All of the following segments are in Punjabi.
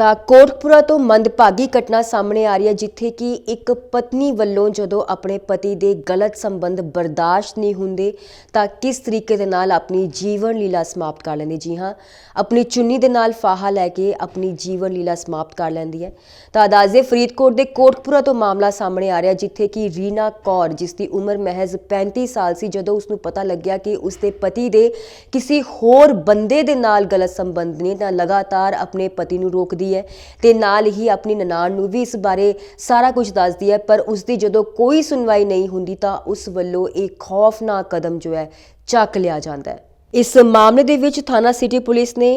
ਤਾਂ ਕੋਟਕਪੁਰਾ ਤੋਂ ਮੰਦਭਾਗੀ ਘਟਨਾ ਸਾਹਮਣੇ ਆ ਰਹੀ ਹੈ, ਜਿੱਥੇ ਕਿ ਇੱਕ ਪਤਨੀ ਵੱਲੋਂ ਜਦੋਂ ਆਪਣੇ ਪਤੀ ਦੇ ਗਲਤ ਸੰਬੰਧ ਬਰਦਾਸ਼ਤ ਨਹੀਂ ਹੁੰਦੇ, ਤਾਂ ਕਿਸ ਤਰੀਕੇ ਦੇ ਨਾਲ ਆਪਣੀ ਜੀਵਨ ਲੀਲਾ ਸਮਾਪਤ ਕਰ ਲੈਂਦੀ? ਜੀ ਹਾਂ, ਆਪਣੀ ਚੁੰਨੀ ਦੇ ਨਾਲ ਫਾਹਾ ਲੈ ਕੇ ਆਪਣੀ ਜੀਵਨ ਲੀਲਾ ਸਮਾਪਤ ਕਰ ਲੈਂਦੀ ਹੈ। ਤਾਂ ਅਦਾਜ਼ੇ ਫਰੀਦਕੋਟ ਦੇ ਕੋਟਪੁਰਾ ਤੋਂ ਮਾਮਲਾ ਸਾਹਮਣੇ ਆ ਰਿਹਾ, ਜਿੱਥੇ ਕਿ ਰੀਨਾ ਕੌਰ, ਜਿਸ ਦੀ ਉਮਰ ਮਹਿਜ਼ 35 ਸਾਲ ਸੀ, ਜਦੋਂ ਉਸ ਨੂੰ ਪਤਾ ਲੱਗਿਆ ਕਿ ਉਸ ਦੇ ਪਤੀ ਦੇ ਕਿਸੇ ਹੋਰ ਬੰਦੇ ਦੇ ਨਾਲ ਗਲਤ ਸੰਬੰਧ ਨੇ, ਤਾਂ ਲਗਾਤਾਰ ਆਪਣੇ ਪਤੀ ਨੂੰ ਰੋਕਦੀ ਹੈ ਤੇ ਨਾਲ ਹੀ ਆਪਣੀ ਨਨਾਣ ਨੂੰ ਵੀ ਇਸ ਬਾਰੇ ਸਾਰਾ ਕੁਝ ਦੱਸਦੀ ਹੈ, ਪਰ ਉਸ ਦੀ ਜਦੋਂ ਕੋਈ ਸੁਣਵਾਈ ਨਹੀਂ ਹੁੰਦੀ ਤਾਂ ਉਸ ਵੱਲੋਂ ਇਹ ਖੌਫਨਾਕ ਕਦਮ ਜੋ ਹੈ ਚੱਕ ਲਿਆ ਜਾਂਦਾ ਹੈ। ਇਸ ਮਾਮਲੇ ਦੇ ਵਿੱਚ ਥਾਣਾ ਸਿਟੀ ਪੁਲਿਸ ਨੇ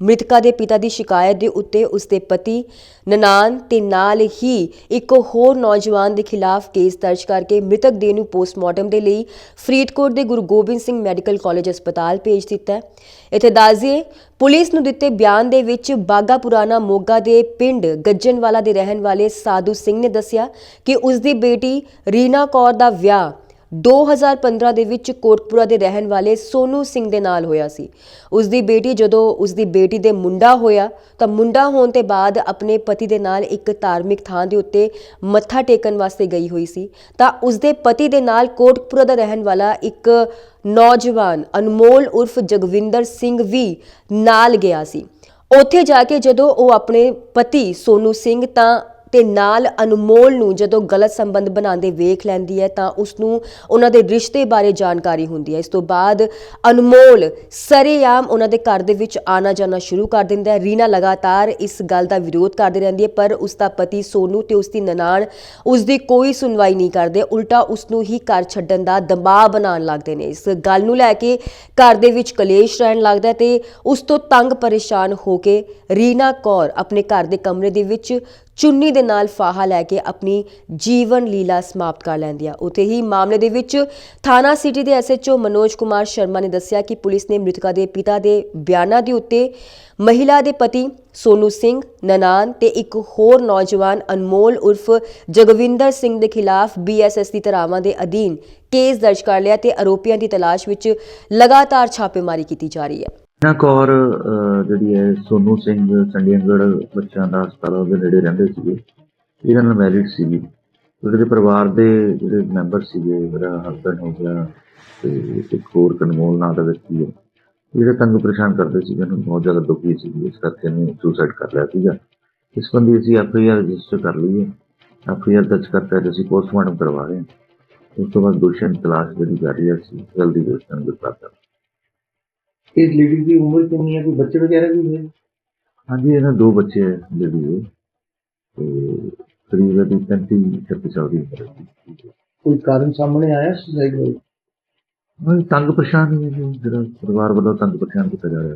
ਮ੍ਰਿਤਕਾ ਦੇ ਪਿਤਾ ਦੀ ਸ਼ਿਕਾਇਤ ਦੇ ਉੱਤੇ ਉਸਦੇ ਪਤੀ ਨਨਾਨ ਤੇ ਨਾਲ ਹੀ ਇੱਕ ਹੋਰ ਨੌਜਵਾਨ ਦੇ ਖਿਲਾਫ ਕੇਸ ਦਰਜ ਕਰਕੇ ਮ੍ਰਿਤਕ ਦੇਹ ਨੂੰ ਪੋਸਟਮਾਰਟਮ ਦੇ ਲਈ ਫਰੀਦਕੋਟ ਦੇ ਗੁਰੂ ਗੋਬਿੰਦ ਸਿੰਘ ਮੈਡੀਕਲ ਕਾਲਜ ਹਸਪਤਾਲ ਭੇਜ ਦਿੱਤਾ ਹੈ। ਇੱਥੇ ਦੱਸਦੀਏ ਪੁਲਿਸ ਨੂੰ ਦਿੱਤੇ ਬਿਆਨ ਦੇ ਵਿੱਚ ਬਾਗਾ ਪੁਰਾਣਾ ਮੋਗਾ ਦੇ ਪਿੰਡ ਗੱਜਨਵਾਲਾ ਦੇ ਰਹਿਣ ਵਾਲੇ ਸਾਧੂ ਸਿੰਘ ਨੇ ਦੱਸਿਆ ਕਿ ਉਸ ਦੀ ਬੇਟੀ ਰੀਨਾ ਕੌਰ ਦਾ ਵਿਆਹ 2015 ਦੇ ਵਿੱਚ ਕੋਟਪੁਰਾ ਦੇ ਰਹਿਣ ਵਾਲੇ ਸੋਨੂ ਸਿੰਘ ਦੇ ਨਾਲ ਹੋਇਆ ਸੀ। ਉਸ ਦੀ ਬੇਟੀ ਜਦੋਂ ਉਸ ਦੀ ਬੇਟੀ ਦੇ ਮੁੰਡਾ ਹੋਇਆ, ਤਾਂ ਮੁੰਡਾ ਹੋਣ ਤੇ ਬਾਅਦ ਆਪਣੇ ਪਤੀ ਦੇ ਨਾਲ ਇੱਕ ਧਾਰਮਿਕ ਥਾਂ ਦੇ ਉੱਤੇ ਮੱਥਾ ਟੇਕਣ ਵਾਸਤੇ ਗਈ ਹੋਈ ਸੀ। ਤਾਂ ਉਸ ਦੇ ਪਤੀ ਦੇ ਨਾਲ ਕੋਟਪੁਰਾ ਦਾ ਰਹਿਣ ਵਾਲਾ ਇੱਕ ਨੌਜਵਾਨ ਅਨਮੋਲ ਉਰਫ ਜਗਵਿੰਦਰ ਸਿੰਘ ਵੀ ਨਾਲ ਗਿਆ ਸੀ। ਉੱਥੇ ਜਾ ਕੇ ਜਦੋਂ ਉਹ ਆਪਣੇ ਪਤੀ ਸੋਨੂ ਸਿੰਘ ਤਾਂ ਤੇ ਨਾਲ ਅਨਮੋਲ ਨੂੰ ਜਦੋਂ ਗਲਤ ਸੰਬੰਧ ਬਣਾਉਂਦੇ ਵੇਖ ਲੈਂਦੀ ਹੈ, ਤਾਂ ਉਸ ਨੂੰ ਉਹਨਾਂ ਦੇ ਰਿਸ਼ਤੇ ਬਾਰੇ ਜਾਣਕਾਰੀ ਹੁੰਦੀ ਹੈ। ਇਸ ਤੋਂ ਬਾਅਦ ਅਨਮੋਲ ਸਰੇਆਮ ਉਹਨਾਂ ਦੇ ਘਰ ਦੇ ਵਿੱਚ ਆਣਾ ਜਾਣਾ ਸ਼ੁਰੂ ਕਰ ਦਿੰਦਾ ਹੈ। ਰੀਨਾ ਲਗਾਤਾਰ ਇਸ ਗੱਲ ਦਾ ਵਿਰੋਧ ਕਰਦੀ ਰਹਿੰਦੀ ਹੈ, ਪਰ ਉਸ ਦਾ ਪਤੀ ਸੋਨੂ ਤੇ ਉਸ ਦੀ ਨਨਾਣ ਉਸ ਦੀ ਕੋਈ ਸੁਣਵਾਈ ਨਹੀਂ ਕਰਦੇ। ਉਲਟਾ ਉਸ ਨੂੰ ਹੀ ਘਰ ਛੱਡਣ ਦਾ ਦਬਾਅ ਬਣਾਉਣ ਲੱਗਦੇ ਨੇ। ਇਸ ਗੱਲ ਨੂੰ ਲੈ ਕੇ ਘਰ ਦੇ ਵਿੱਚ ਕਲੇਸ਼ ਰਹਿਣ ਲੱਗਦਾ ਹੈ ਤੇ ਉਸ ਤੋਂ ਤੰਗ ਪਰੇਸ਼ਾਨ ਹੋ ਕੇ ਰੀਨਾ ਕੌਰ ਆਪਣੇ ਘਰ ਦੇ ਕਮਰੇ ਦੇ ਵਿੱਚ ਚੁੰਨੀ ਦੇ ਨਾਲ ਫਾਹਾ ਲੈ ਕੇ ਆਪਣੀ ਜੀਵਨ ਲੀਲਾ ਸਮਾਪਤ ਕਰ ਲੈਂਦੀ ਆ। ਉਥੇ ਹੀ ਮਾਮਲੇ ਦੇ ਵਿੱਚ ਥਾਣਾ ਸਿਟੀ ਦੇ ਐਸਐਚਓ ਮਨੋਜ ਕੁਮਾਰ ਸ਼ਰਮਾ ਨੇ ਦੱਸਿਆ ਕਿ ਪੁਲਿਸ ਨੇ ਮ੍ਰਿਤਕਾ ਦੇ ਪਿਤਾ ਦੇ ਬਿਆਨਾਂ ਦੇ ਉੱਤੇ ਮਹਿਲਾ ਦੇ ਪਤੀ ਸੋਨੂ ਸਿੰਘ, ਨਨਾਨ ਤੇ ਇੱਕ ਹੋਰ ਨੌਜਵਾਨ ਅਨਮੋਲ ਉਰਫ ਜਗਵਿੰਦਰ ਸਿੰਘ ਦੇ ਖਿਲਾਫ ਬੀਐਸਐਸ ਦੀ ਧਾਰਾਵਾਂ ਦੇ ਅਧੀਨ ਕੇਸ ਦਰਜ ਕਰ ਲਿਆ ਤੇ ਆਰੋਪੀਆਂ ਦੀ ਤਲਾਸ਼ ਵਿੱਚ ਲਗਾਤਾਰ ਛਾਪੇਮਾਰੀ ਕੀਤੀ ਜਾ ਰਹੀ ਹੈ। ਨਾ ਕੌਰ ਜਿਹੜੀ ਹੈ ਸੋਨੂ ਸਿੰਘ ਚੰਡੀਗੜ੍ਹ ਬੱਚਿਆਂ ਦਾ ਹਸਪਤਾਲ ਦੇ ਨੇੜੇ ਰਹਿੰਦੇ ਸੀਗੇ। ਇਹਨਾਂ ਨਾਲ ਮੈਰਿਡ ਸੀਗੀ। ਉਹਦੇ ਦੇ ਪਰਿਵਾਰ ਦੇ ਜਿਹੜੇ ਮੈਂਬਰ ਸੀਗੇ, ਮੇਰਾ ਹਸਬੰਡ ਹੋ ਗਿਆ ਤੇ ਇੱਕ ਹੋਰ ਕਨਮੋਲ ਨਾਂ ਦਾ ਵਿਅਕਤੀ ਹੈ। ਜਿਹੜੇ ਤੰਗ ਪਰੇਸ਼ਾਨ ਕਰਦੇ ਸੀਗੇ, ਉਹਨੂੰ ਬਹੁਤ ਜ਼ਿਆਦਾ ਦੁਖੀ ਸੀ ਇਸ ਕਰਕੇ ਇਹਨੇ ਸੁਸਾਈਡ ਕਰ ਲਿਆ ਸੀਗਾ। ਇਸ ਸੰਬੰਧੀ ਅਸੀਂ ਐਫ ਆਈ ਆਰ ਰਜਿਸਟਰ ਕਰ ਲਈ ਹੈ। ਐਫ ਆਈ ਆਰ ਦਰਜ ਕਰਕੇ ਅੱਜ ਅਸੀਂ ਪੋਸਟਮਾਰਟਮ ਕਰਵਾ ਰਹੇ ਹਾਂ। ਉਸ ਤੋਂ ਬਾਅਦ ਦੋਸ਼ੀਆਂ ਦੀ ਤਲਾਸ਼ ਜਿਹੜੀ ਜਾਰੀ ਹੈ, ਅਸੀਂ ਜਲਦੀ ਦੋਸ਼ੀਆਂ ਨੂੰ ਗ੍ਰਿਫਤਾਰ ਕਰਾਂਗੇ ਇਸ ਲੇਡੀ ਦੀ ਉਮਰ ਕਿੰਨੀ ਹੈ? ਕੋਈ ਬੱਚੇ ਵਗੈਰਾ ਵੀ ਹੈ ਹਾਂਜੀ ਇਹਨਾਂ ਦੋ ਬੱਚੇ ਹੈ ਹੈ ਤੇ ਕਰੀਬ ਇਹਦੀ 35 36 ਸਾਲ ਦੀ ਉਮਰ ਹੈ। ਕੋਈ ਕਾਰਨ ਸਾਹਮਣੇ ਆਇਆ ਸੁਸਾਈਡ ਦਾ ਮੈਂ ਤੰਗ ਪਰੇਸ਼ਾਨ ਹੀ ਹੈ ਜੀ, ਜਿਹੜਾ ਪਰਿਵਾਰ ਵੱਲੋਂ ਤੰਗ ਪਰੇਸ਼ਾਨ ਕੀਤਾ ਜਾ ਰਿਹਾ